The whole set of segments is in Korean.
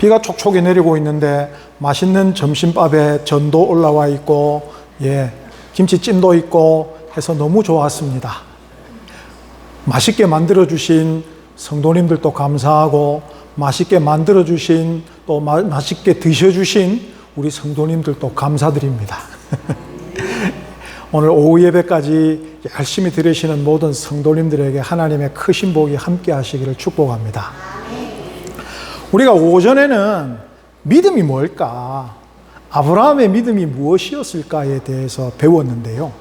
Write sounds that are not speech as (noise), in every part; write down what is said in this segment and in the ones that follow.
비가 촉촉이 내리고 있는데 맛있는 점심밥에 전도 올라와 있고 예 김치찜도 있고 해서 너무 좋았습니다. 맛있게 만들어 주신 성도님들도 감사하고 맛있게 만들어 주신 또 마- 맛있게 드셔 주신 우리 성도님들도 감사드립니다. (laughs) 오늘 오후 예배까지 열심히 들으시는 모든 성도님들에게 하나님의 크신 복이 함께 하시기를 축복합니다. 우리가 오전에는 믿음이 뭘까? 아브라함의 믿음이 무엇이었을까에 대해서 배웠는데요.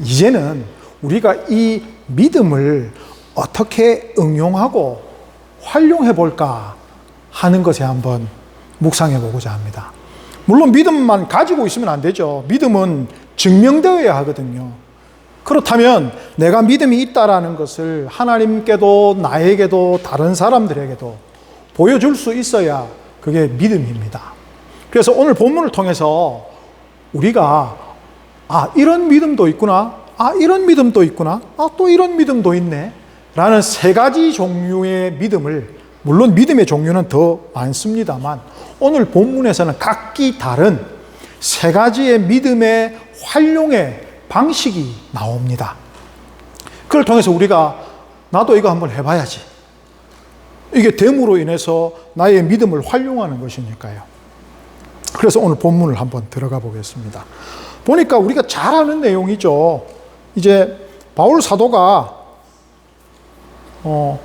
이제는 우리가 이 믿음을 어떻게 응용하고 활용해 볼까 하는 것에 한번 묵상해 보고자 합니다. 물론 믿음만 가지고 있으면 안 되죠. 믿음은 증명되어야 하거든요. 그렇다면 내가 믿음이 있다라는 것을 하나님께도 나에게도 다른 사람들에게도 보여줄 수 있어야 그게 믿음입니다. 그래서 오늘 본문을 통해서 우리가 아, 이런 믿음도 있구나. 아, 이런 믿음도 있구나. 아, 또 이런 믿음도 있네. 라는 세 가지 종류의 믿음을, 물론 믿음의 종류는 더 많습니다만, 오늘 본문에서는 각기 다른 세 가지의 믿음의 활용의 방식이 나옵니다. 그걸 통해서 우리가 나도 이거 한번 해봐야지. 이게 됨으로 인해서 나의 믿음을 활용하는 것이니까요. 그래서 오늘 본문을 한번 들어가 보겠습니다. 보니까 우리가 잘 아는 내용이죠. 이제 바울 사도가 어,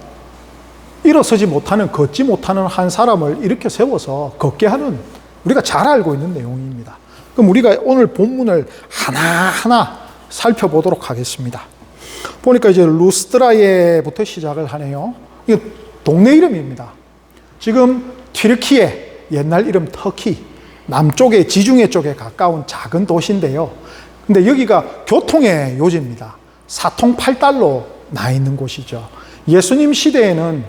일어서지 못하는, 걷지 못하는 한 사람을 일으켜 세워서 걷게 하는 우리가 잘 알고 있는 내용입니다. 그럼 우리가 오늘 본문을 하나하나 살펴보도록 하겠습니다. 보니까 이제 루스드라에부터 시작을 하네요. 이거 동네 이름입니다. 지금 튀르키예, 옛날 이름 터키, 남쪽의 지중해 쪽에 가까운 작은 도시인데요. 근데 여기가 교통의 요지입니다. 사통팔달로 나 있는 곳이죠. 예수님 시대에는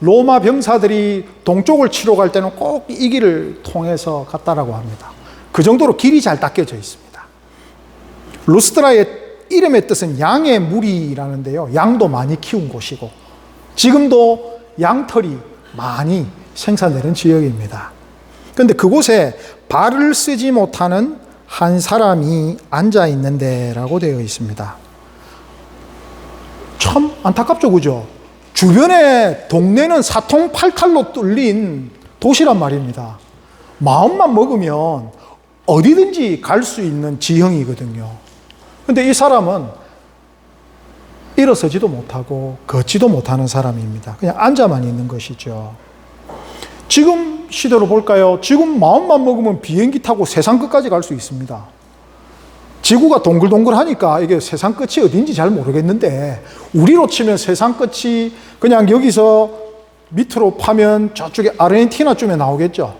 로마 병사들이 동쪽을 치러 갈 때는 꼭 이 길을 통해서 갔다라고 합니다. 그 정도로 길이 잘 닦여져 있습니다. 루스드라의 이름의 뜻은 양의 무리라는데요. 양도 많이 키운 곳이고 지금도 양털이 많이 생산되는 지역입니다. 그런데 그곳에 발을 쓰지 못하는 한 사람이 앉아 있는데라고 되어 있습니다. 참 안타깝죠, 그죠? 주변에 동네는 사통팔탈로 뚫린 도시란 말입니다. 마음만 먹으면 어디든지 갈 수 있는 지형이거든요. 근데 이 사람은 일어서지도 못하고 걷지도 못하는 사람입니다. 그냥 앉아만 있는 것이죠. 지금 시대로 볼까요? 지금 마음만 먹으면 비행기 타고 세상 끝까지 갈 수 있습니다. 지구가 동글동글하니까 이게 세상 끝이 어딘지 잘 모르겠는데 우리로 치면 세상 끝이 그냥 여기서 밑으로 파면 저쪽에 아르헨티나쯤에 나오겠죠.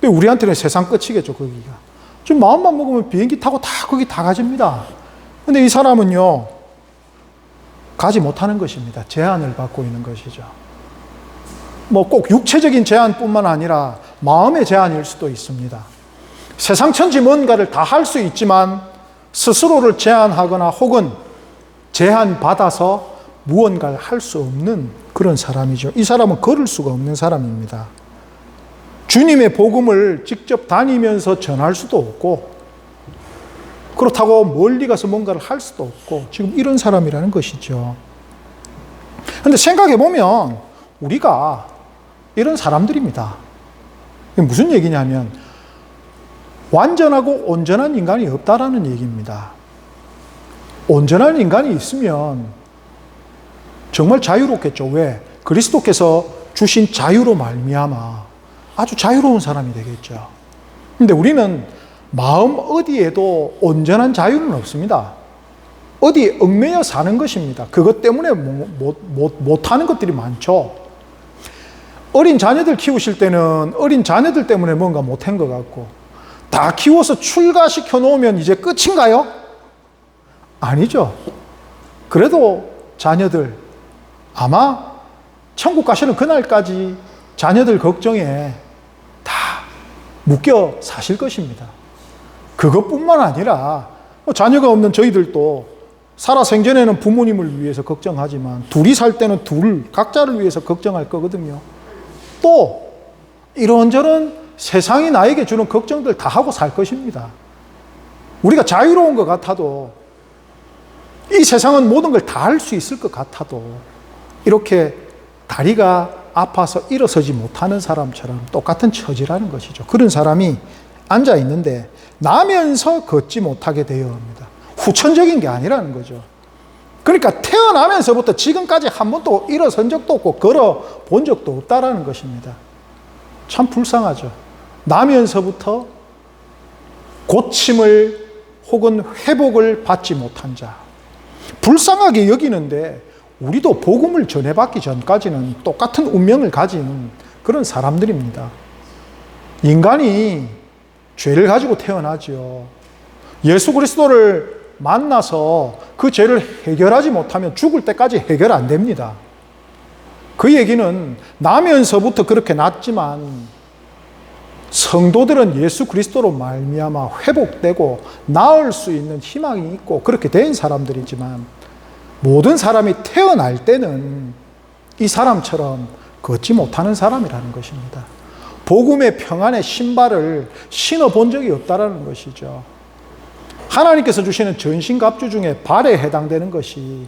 근데 우리한테는 세상 끝이겠죠, 거기가. 지금 마음만 먹으면 비행기 타고 다 거기 다 가집니다. 근데 이 사람은요, 가지 못하는 것입니다. 제한을 받고 있는 것이죠. 뭐 꼭 육체적인 제한뿐만 아니라 마음의 제한일 수도 있습니다. 세상 천지 뭔가를 다 할 수 있지만 스스로를 제한하거나 혹은 제한받아서 무언가를 할 수 없는 그런 사람이죠. 이 사람은 걸을 수가 없는 사람입니다. 주님의 복음을 직접 다니면서 전할 수도 없고, 그렇다고 멀리 가서 뭔가를 할 수도 없고, 지금 이런 사람이라는 것이죠. 근데 생각해 보면, 우리가 이런 사람들입니다. 무슨 얘기냐면, 완전하고 온전한 인간이 없다라는 얘기입니다. 온전한 인간이 있으면 정말 자유롭겠죠. 왜? 그리스도께서 주신 자유로 말미암아 아주 자유로운 사람이 되겠죠. 근데 우리는 마음 어디에도 온전한 자유는 없습니다. 어디 얽매여 사는 것입니다. 그것 때문에 못하는 것들이 많죠. 어린 자녀들 키우실 때는 어린 자녀들 때문에 뭔가 못한 것 같고, 다 키워서 출가시켜 놓으면 이제 끝인가요? 아니죠. 그래도 자녀들 아마 천국 가시는 그날까지 자녀들 걱정에 다 묶여 사실 것입니다. 그것뿐만 아니라 뭐 자녀가 없는 저희들도 살아 생전에는 부모님을 위해서 걱정하지만 둘이 살 때는 둘 각자를 위해서 걱정할 거거든요. 또 이런저런 세상이 나에게 주는 걱정들 다 하고 살 것입니다. 우리가 자유로운 것 같아도 이 세상은 모든 걸 다 할 수 있을 것 같아도 이렇게 다리가 아파서 일어서지 못하는 사람처럼 똑같은 처지라는 것이죠. 그런 사람이 앉아 있는데 나면서 걷지 못하게 되어 합니다. 후천적인 게 아니라는 거죠. 그러니까 태어나면서부터 지금까지 한 번도 일어선 적도 없고 걸어 본 적도 없다라는 것입니다. 참 불쌍하죠. 나면서부터 고침을 혹은 회복을 받지 못한 자. 불쌍하게 여기는데 우리도 복음을 전해받기 전까지는 똑같은 운명을 가진 그런 사람들입니다. 인간이 죄를 가지고 태어나지요. 예수 그리스도를 만나서 그 죄를 해결하지 못하면 죽을 때까지 해결 안 됩니다. 그 얘기는 나면서부터 그렇게 났지만 성도들은 예수 그리스도로 말미암아 회복되고 나을 수 있는 희망이 있고 그렇게 된 사람들이지만 모든 사람이 태어날 때는 이 사람처럼 걷지 못하는 사람이라는 것입니다. 복음의 평안의 신발을 신어 본 적이 없다라는 것이죠. 하나님께서 주시는 전신갑주 중에 발에 해당되는 것이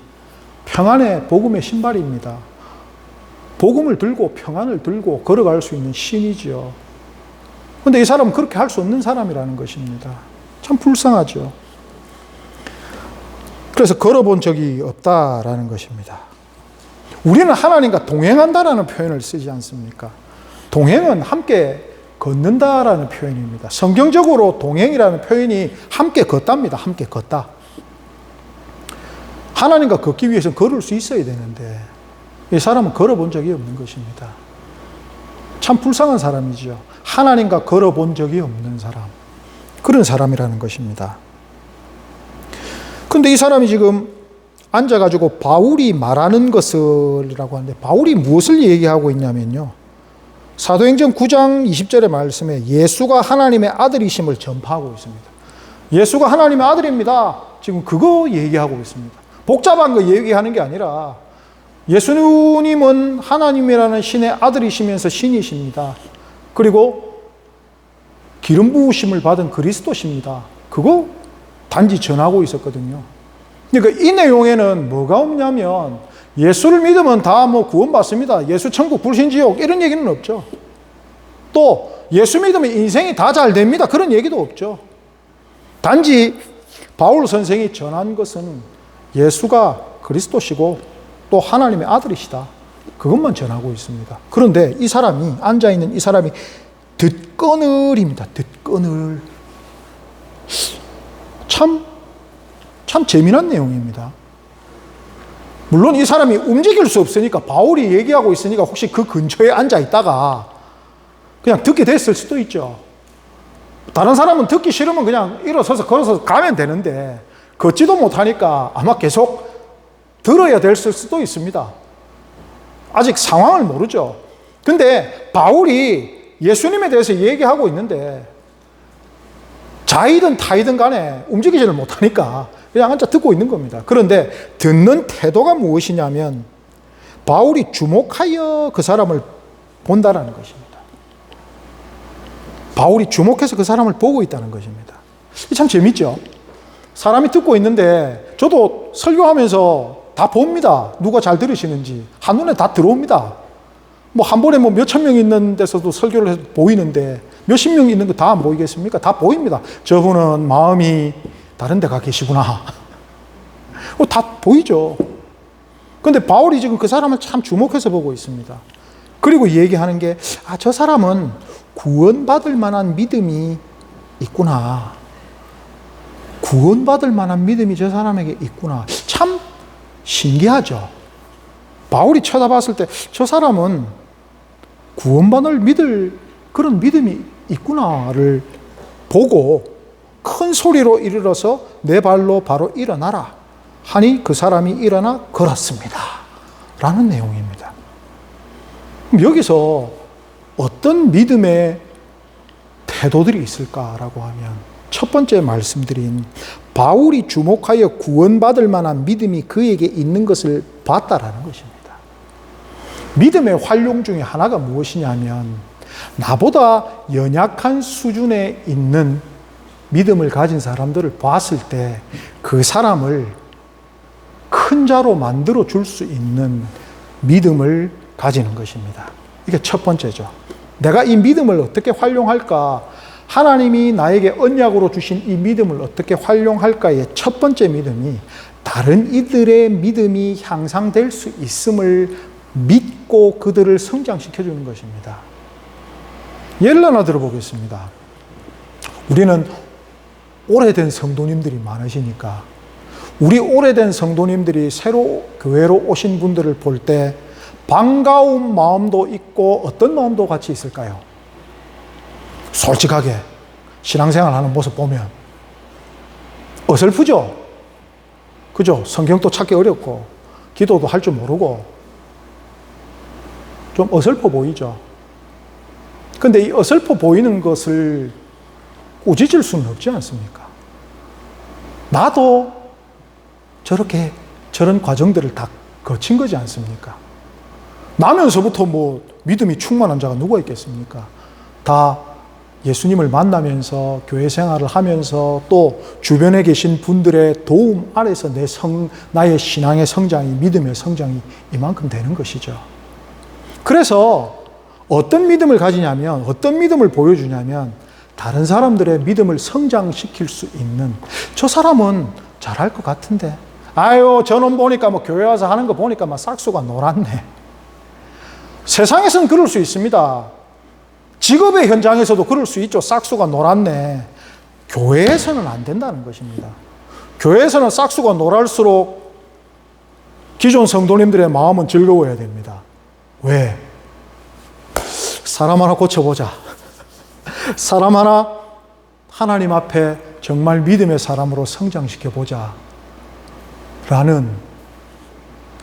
평안의 복음의 신발입니다. 복음을 들고 평안을 들고 걸어갈 수 있는 신이지요. 근데 이 사람은 그렇게 할 수 없는 사람이라는 것입니다. 참 불쌍하죠. 그래서 걸어본 적이 없다라는 것입니다. 우리는 하나님과 동행한다라는 표현을 쓰지 않습니까? 동행은 함께 걷는다라는 표현입니다. 성경적으로 동행이라는 표현이 함께 걷답니다. 함께 걷다. 하나님과 걷기 위해서는 걸을 수 있어야 되는데 이 사람은 걸어본 적이 없는 것입니다. 참 불쌍한 사람이죠. 하나님과 걸어본 적이 없는 사람. 그런 사람이라는 것입니다. 근데 이 사람이 지금 앉아가지고 바울이 말하는 것을이라고 하는데 바울이 무엇을 얘기하고 있냐면요. 사도행전 9장 20절의 말씀에 예수가 하나님의 아들이심을 전파하고 있습니다. 예수가 하나님의 아들입니다. 지금 그거 얘기하고 있습니다. 복잡한 거 얘기하는 게 아니라 예수님은 하나님이라는 신의 아들이시면서 신이십니다. 그리고 기름 부으심을 받은 그리스도십니다. 그거 단지 전하고 있었거든요. 그러니까 이 내용에는 뭐가 없냐면 예수를 믿으면 다 뭐 구원받습니다. 예수 천국 불신지옥 이런 얘기는 없죠. 또 예수 믿으면 인생이 다 잘 됩니다. 그런 얘기도 없죠. 단지 바울 선생이 전한 것은 예수가 그리스도시고 또 하나님의 아들이시다. 그것만 전하고 있습니다. 그런데 이 사람이, 앉아 있는 이 사람이 듣거늘입니다. 듣거늘. 참, 참 재미난 내용입니다. 물론 이 사람이 움직일 수 없으니까 바울이 얘기하고 있으니까 혹시 그 근처에 앉아 있다가 그냥 듣게 됐을 수도 있죠. 다른 사람은 듣기 싫으면 그냥 일어서서 걸어서 가면 되는데 걷지도 못하니까 아마 계속 들어야 될 수도 있습니다. 아직 상황을 모르죠. 근데 바울이 예수님에 대해서 얘기하고 있는데 자이든 타이든 간에 움직이지를 못하니까 그냥 앉아 듣고 있는 겁니다. 그런데 듣는 태도가 무엇이냐면 바울이 주목하여 그 사람을 본다라는 것입니다. 바울이 주목해서 그 사람을 보고 있다는 것입니다. 참 재밌죠? 사람이 듣고 있는데 저도 설교하면서 다 봅니다. 누가 잘 들으시는지. 한눈에 다 들어옵니다. 뭐 한 번에 뭐 몇천 명 있는 데서도 설교를 해서 보이는데 몇십 명 있는 거 다 안 보이겠습니까? 다 보입니다. 저분은 마음이 다른 데 가 계시구나. 뭐다 보이죠. 근데 바울이 지금 그 사람을 참 주목해서 보고 있습니다. 그리고 얘기하는 게, 아, 저 사람은 구원받을 만한 믿음이 있구나. 구원받을 만한 믿음이 저 사람에게 있구나. 참 신기하죠. 바울이 쳐다봤을 때 저 사람은 구원반을 믿을 그런 믿음이 있구나를 보고 큰 소리로 이르러서 내 발로 바로 일어나라 하니 그 사람이 일어나 걸었습니다. 라는 내용입니다. 여기서 어떤 믿음의 태도들이 있을까라고 하면 첫 번째 말씀드린 바울이 주목하여 구원받을 만한 믿음이 그에게 있는 것을 봤다라는 것입니다. 믿음의 활용 중에 하나가 무엇이냐면 나보다 연약한 수준에 있는 믿음을 가진 사람들을 봤을 때 그 사람을 큰 자로 만들어 줄 수 있는 믿음을 가지는 것입니다. 이게 첫 번째죠. 내가 이 믿음을 어떻게 활용할까? 하나님이 나에게 언약으로 주신 이 믿음을 어떻게 활용할까의 첫 번째 믿음이 다른 이들의 믿음이 향상될 수 있음을 믿고 그들을 성장시켜 주는 것입니다. 예를 하나 들어보겠습니다. 우리는 오래된 성도님들이 많으시니까 우리 오래된 성도님들이 새로 교회로 오신 분들을 볼 때 반가운 마음도 있고 어떤 마음도 같이 있을까요? 솔직하게 신앙생활 하는 모습 보면 어설프죠? 그죠? 성경도 찾기 어렵고 기도도 할 줄 모르고 좀 어설퍼 보이죠? 근데 이 어설퍼 보이는 것을 꾸짖을 수는 없지 않습니까? 나도 저렇게 저런 과정들을 다 거친 거지 않습니까? 나면서부터 뭐 믿음이 충만한 자가 누가 있겠습니까? 다 예수님을 만나면서 교회 생활을 하면서 또 주변에 계신 분들의 도움 아래서 내 성, 나의 신앙의 성장이, 믿음의 성장이 이만큼 되는 것이죠. 그래서 어떤 믿음을 가지냐면, 어떤 믿음을 보여주냐면, 다른 사람들의 믿음을 성장시킬 수 있는 저 사람은 잘할 것 같은데. 아유, 저놈 보니까 뭐 교회 와서 하는 거 보니까 막 싹수가 노랗네. 세상에서는 그럴 수 있습니다. 직업의 현장에서도 그럴 수 있죠. 싹수가 노랗네. 교회에서는 안 된다는 것입니다. 교회에서는 싹수가 노랄수록 기존 성도님들의 마음은 즐거워야 됩니다. 왜? 사람 하나 고쳐보자. 사람 하나 하나님 앞에 정말 믿음의 사람으로 성장시켜 보자. 라는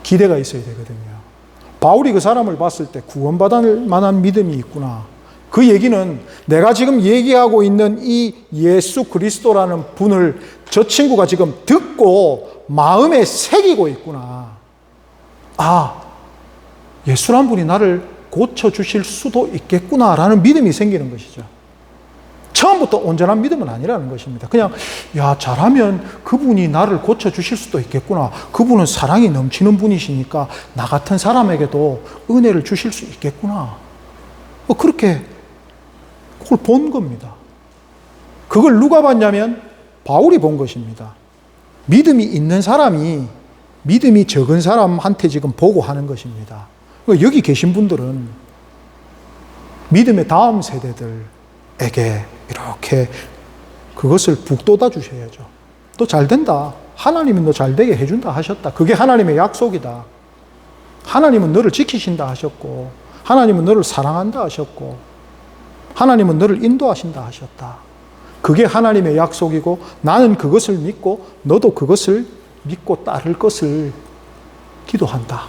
기대가 있어야 되거든요. 바울이 그 사람을 봤을 때 구원받을 만한 믿음이 있구나. 그 얘기는 내가 지금 얘기하고 있는 이 예수 그리스도라는 분을 저 친구가 지금 듣고 마음에 새기고 있구나. 아, 예수란 분이 나를 고쳐주실 수도 있겠구나라는 믿음이 생기는 것이죠. 처음부터 온전한 믿음은 아니라는 것입니다. 그냥, 야, 잘하면 그분이 나를 고쳐 주실 수도 있겠구나. 그분은 사랑이 넘치는 분이시니까 나 같은 사람에게도 은혜를 주실 수 있겠구나. 뭐 그렇게 그걸 본 겁니다. 그걸 누가 봤냐면 바울이 본 것입니다. 믿음이 있는 사람이 믿음이 적은 사람한테 지금 보고 하는 것입니다. 여기 계신 분들은 믿음의 다음 세대들에게 이렇게 그것을 북돋아 주셔야죠. 또 잘 된다. 하나님은 너잘 되게 해준다 하셨다. 그게 하나님의 약속이다. 하나님은 너를 지키신다 하셨고, 하나님은 너를 사랑한다 하셨고, 하나님은 너를 인도하신다 하셨다. 그게 하나님의 약속이고, 나는 그것을 믿고, 너도 그것을 믿고 따를 것을 기도한다.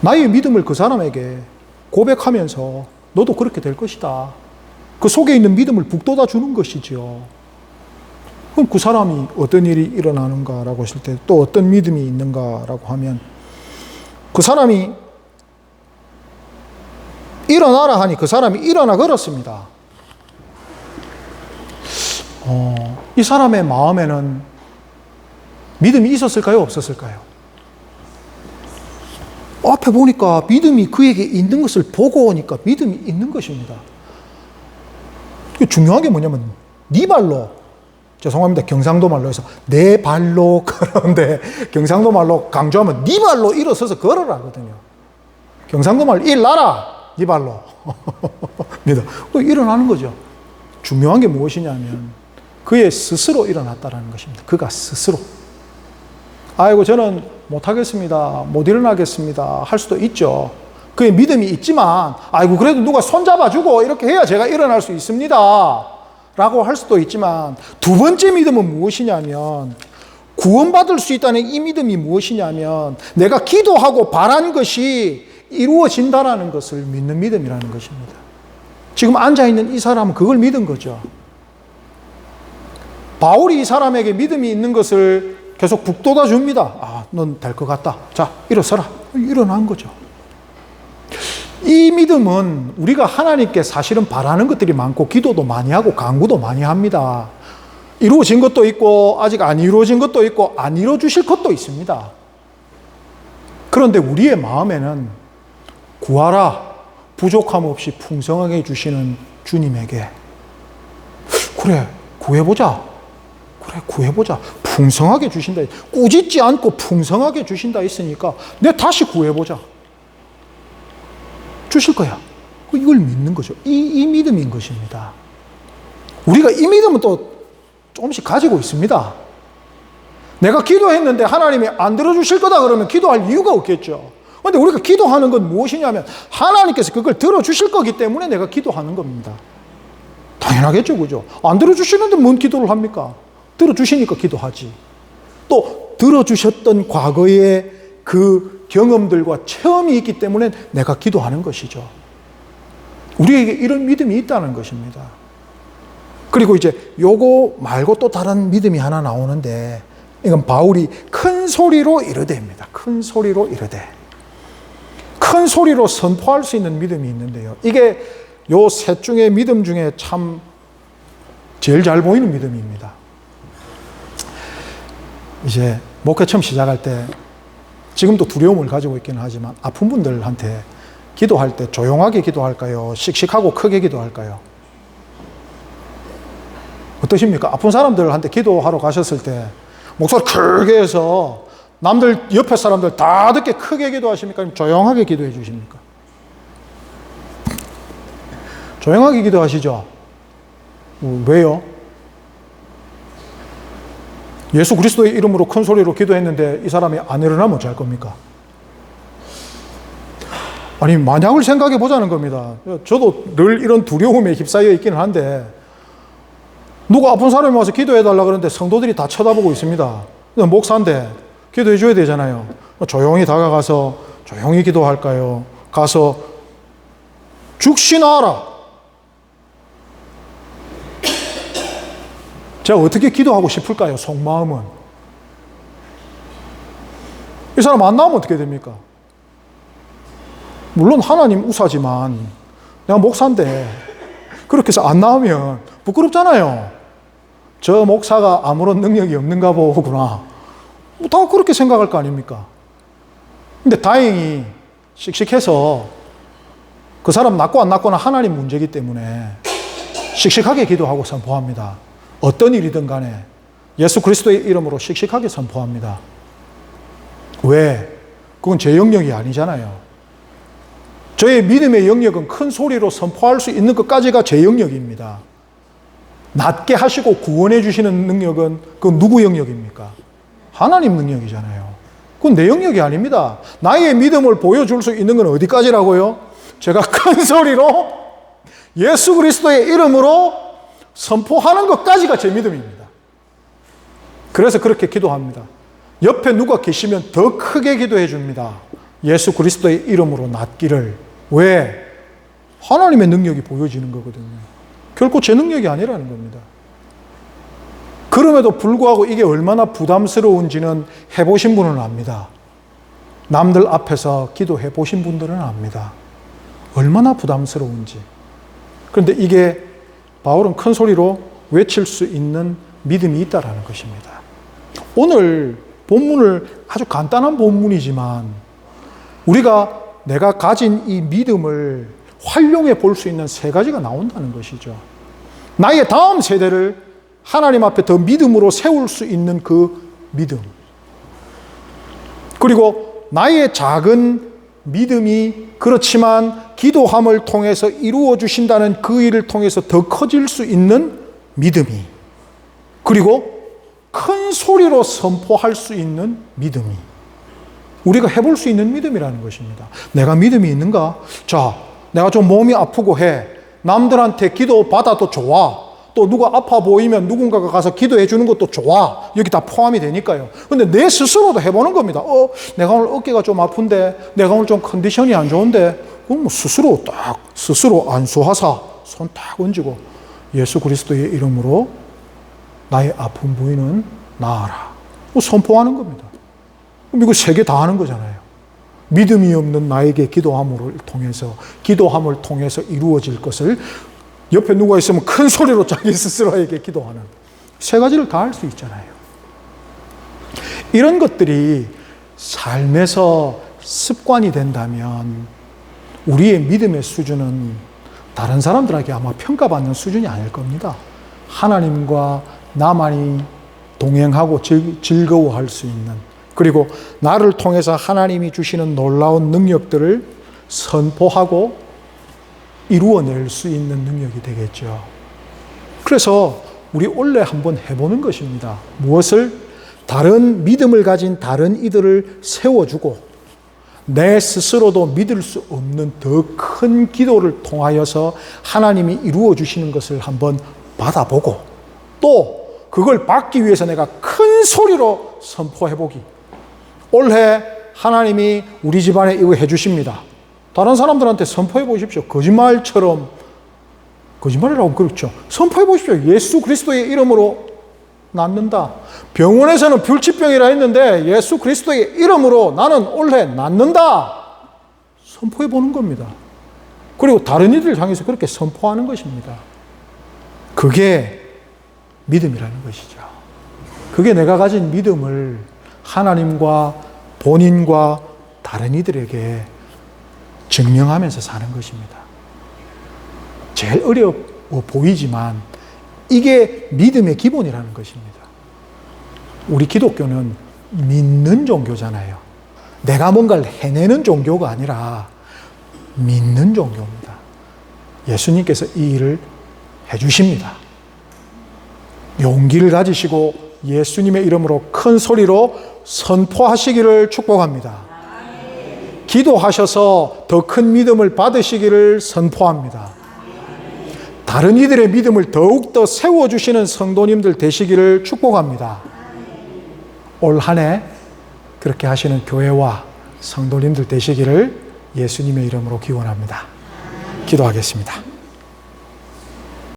나의 믿음을 그 사람에게 고백하면서 너도 그렇게 될 것이다. 그 속에 있는 믿음을 북돋아 주는 것이죠. 그럼 그 사람이 어떤 일이 일어나는가라고 했을 때 또 어떤 믿음이 있는가라고 하면 그 사람이 일어나라 하니 그 사람이 일어나 걸었습니다. 어, 이 사람의 마음에는 믿음이 있었을까요? 없었을까요? 앞에 보니까 믿음이 그에게 있는 것을 보고 오니까 믿음이 있는 것입니다. 중요한 게 뭐냐면 네 발로 죄송합니다. 경상도 말로 해서 내 발로 (laughs) 걸었는데 경상도 말로 강조하면 네 발로 일어서서 걸어라 거든요. 경상도 말로 일나라 네 발로 (laughs) 믿어. 일어나는 거죠. 중요한 게 무엇이냐면 그의 스스로 일어났다라는 것입니다. 그가 스스로. 아이고 저는 못하겠습니다. 못 일어나겠습니다. 할 수도 있죠. 그의 믿음이 있지만, 아이고, 그래도 누가 손잡아주고 이렇게 해야 제가 일어날 수 있습니다. 라고 할 수도 있지만, 두 번째 믿음은 무엇이냐면, 구원받을 수 있다는 이 믿음이 무엇이냐면, 내가 기도하고 바란 것이 이루어진다라는 것을 믿는 믿음이라는 것입니다. 지금 앉아있는 이 사람은 그걸 믿은 거죠. 바울이 이 사람에게 믿음이 있는 것을 계속 북돋아 줍니다. 아, 넌 될 것 같다. 자, 일어서라. 일어난 거죠. 이 믿음은 우리가 하나님께 사실은 바라는 것들이 많고 기도도 많이 하고 강구도 많이 합니다. 이루어진 것도 있고 아직 안 이루어진 것도 있고 안 이루어 주실 것도 있습니다. 그런데 우리의 마음에는 구하라 부족함 없이 풍성하게 주시는 주님에게 그래 구해보자 그래 구해보자 풍성하게 주신다 꾸짖지 않고 풍성하게 주신다 했으니까 내 다시 구해보자 주실 거야 이걸 믿는 거죠 이, 이 믿음인 것입니다 우리가 이 믿음은 또 조금씩 가지고 있습니다 내가 기도했는데 하나님이 안 들어주실 거다 그러면 기도할 이유가 없겠죠 근데 우리가 기도하는 건 무엇이냐면 하나님께서 그걸 들어주실 거기 때문에 내가 기도하는 겁니다. 당연하겠죠, 그죠? 안 들어주시는데 뭔 기도를 합니까? 들어주시니까 기도하지. 또 들어주셨던 과거의 그 경험들과 체험이 있기 때문에 내가 기도하는 것이죠. 우리에게 이런 믿음이 있다는 것입니다. 그리고 이제 요거 말고 또 다른 믿음이 하나 나오는데 이건 바울이 큰 소리로 이르되입니다. 큰 소리로 이르되. 큰 소리로 선포할 수 있는 믿음이 있는데요. 이게 요 셋 중에 믿음 중에 참 제일 잘 보이는 믿음입니다. 이제 목회 처음 시작할 때 지금도 두려움을 가지고 있기는 하지만 아픈 분들한테 기도할 때 조용하게 기도할까요? 씩씩하고 크게 기도할까요? 어떠십니까? 아픈 사람들한테 기도하러 가셨을 때 목소리 크게 해서 남들 옆에 사람들 다 듣게 크게 기도하십니까? 조용하게 기도해 주십니까? 조용하게 기도하시죠. 어, 왜요? 예수 그리스도의 이름으로 큰 소리로 기도했는데 이 사람이 안 일어나면 어찌할 겁니까? 아니 만약을 생각해 보자는 겁니다. 저도 늘 이런 두려움에 휩싸여 있기는 한데 누가 아픈 사람이 와서 기도해 달라 그러는데 성도들이 다 쳐다보고 있습니다. 목사인데 기도해 줘야 되잖아요. 조용히 다가가서 조용히 기도할까요? 가서 죽시나라. 제가 어떻게 기도하고 싶을까요? 속마음은. 이 사람 안 나오면 어떻게 됩니까? 물론 하나님 우사지만 내가 목사인데 그렇게 해서 안 나오면 부끄럽잖아요. 저 목사가 아무런 능력이 없는가 보구나. 다 그렇게 생각할 거 아닙니까? 근데 다행히 씩씩해서 그 사람 낫고 안 낫고는 하나님 문제이기 때문에 씩씩하게 기도하고 선포합니다. 어떤 일이든 간에 예수 그리스도의 이름으로 씩씩하게 선포합니다. 왜? 그건 제 영역이 아니잖아요. 저의 믿음의 영역은 큰 소리로 선포할 수 있는 것까지가 제 영역입니다. 낮게 하시고 구원해 주시는 능력은 그 누구 영역입니까? 하나님 능력이잖아요. 그건 내 영역이 아닙니다. 나의 믿음을 보여줄 수 있는 건 어디까지라고요? 제가 큰 소리로 예수 그리스도의 이름으로 선포하는 것까지가 제 믿음입니다. 그래서 그렇게 기도합니다. 옆에 누가 계시면 더 크게 기도해 줍니다. 예수 그리스도의 이름으로 낫기를. 왜? 하나님의 능력이 보여지는 거거든요. 결코 제 능력이 아니라는 겁니다. 그럼에도 불구하고 이게 얼마나 부담스러운지는 해보신 분은 압니다. 남들 앞에서 기도해 보신 분들은 압니다. 얼마나 부담스러운지. 그런데 이게 바울은 큰 소리로 외칠 수 있는 믿음이 있다라는 것입니다. 오늘 본문을 아주 간단한 본문이지만 우리가 내가 가진 이 믿음을 활용해 볼 수 있는 세 가지가 나온다는 것이죠. 나의 다음 세대를 하나님 앞에 더 믿음으로 세울 수 있는 그 믿음. 그리고 나의 작은 믿음이 그렇지만 기도함을 통해서 이루어 주신다는 그 일을 통해서 더 커질 수 있는 믿음이. 그리고 큰 소리로 선포할 수 있는 믿음이. 우리가 해볼 수 있는 믿음이라는 것입니다. 내가 믿음이 있는가? 자, 내가 좀 몸이 아프고 해. 남들한테 기도 받아도 좋아. 또 누가 아파 보이면 누군가가 가서 기도해 주는 것도 좋아. 여기 다 포함이 되니까요. 근데 내 스스로도 해보는 겁니다. 어, 내가 오늘 어깨가 좀 아픈데, 내가 오늘 좀 컨디션이 안 좋은데, 그럼 뭐 스스로 딱, 스스로 안수하사, 손 딱 얹고, 예수 그리스도의 이름으로 나의 아픈 부위는 나아라. 뭐 선포하는 겁니다. 그럼 이거 세 개 다 하는 거잖아요. 믿음이 없는 나에게 기도함을 통해서 기도함을 통해서 이루어질 것을 옆에 누가 있으면 큰 소리로 자기 스스로에게 기도하는 세 가지를 다 할 수 있잖아요. 이런 것들이 삶에서 습관이 된다면 우리의 믿음의 수준은 다른 사람들에게 아마 평가받는 수준이 아닐 겁니다. 하나님과 나만이 동행하고 즐- 즐거워할 수 있는 그리고 나를 통해서 하나님이 주시는 놀라운 능력들을 선포하고 이루어낼 수 있는 능력이 되겠죠. 그래서 우리 원래 한번 해보는 것입니다. 무엇을? 다른 믿음을 가진 다른 이들을 세워주고 내 스스로도 믿을 수 없는 더 큰 기도를 통하여서 하나님이 이루어 주시는 것을 한번 받아보고 또 그걸 받기 위해서 내가 큰 소리로 선포해 보기. 올해 하나님이 우리 집안에 이거 해 주십니다. 다른 사람들한테 선포해 보십시오. 거짓말처럼 거짓말이라고 그렇죠. 선포해 보십시오. 예수 그리스도의 이름으로 낫는다. 병원에서는 불치병이라 했는데 예수 그리스도의 이름으로 나는 올해 낫는다. 선포해 보는 겁니다. 그리고 다른 이들을 향해서 그렇게 선포하는 것입니다. 그게 믿음이라는 것이죠. 그게 내가 가진 믿음을 하나님과 본인과 다른 이들에게 증명하면서 사는 것입니다. 제일 어려워 보이지만 이게 믿음의 기본이라는 것입니다. 우리 기독교는 믿는 종교잖아요. 내가 뭔가를 해내는 종교가 아니라 믿는 종교입니다. 예수님께서 이 일을 해주십니다. 용기를 가지시고 예수님의 이름으로 큰 소리로 선포하시기를 축복합니다. 기도하셔서 더 큰 믿음을 받으시기를 선포합니다. 다른 이들의 믿음을 더욱더 세워주시는 성도님들 되시기를 축복합니다. 올 한 해 그렇게 하시는 교회와 성도님들 되시기를 예수님의 이름으로 기원합니다. 기도하겠습니다.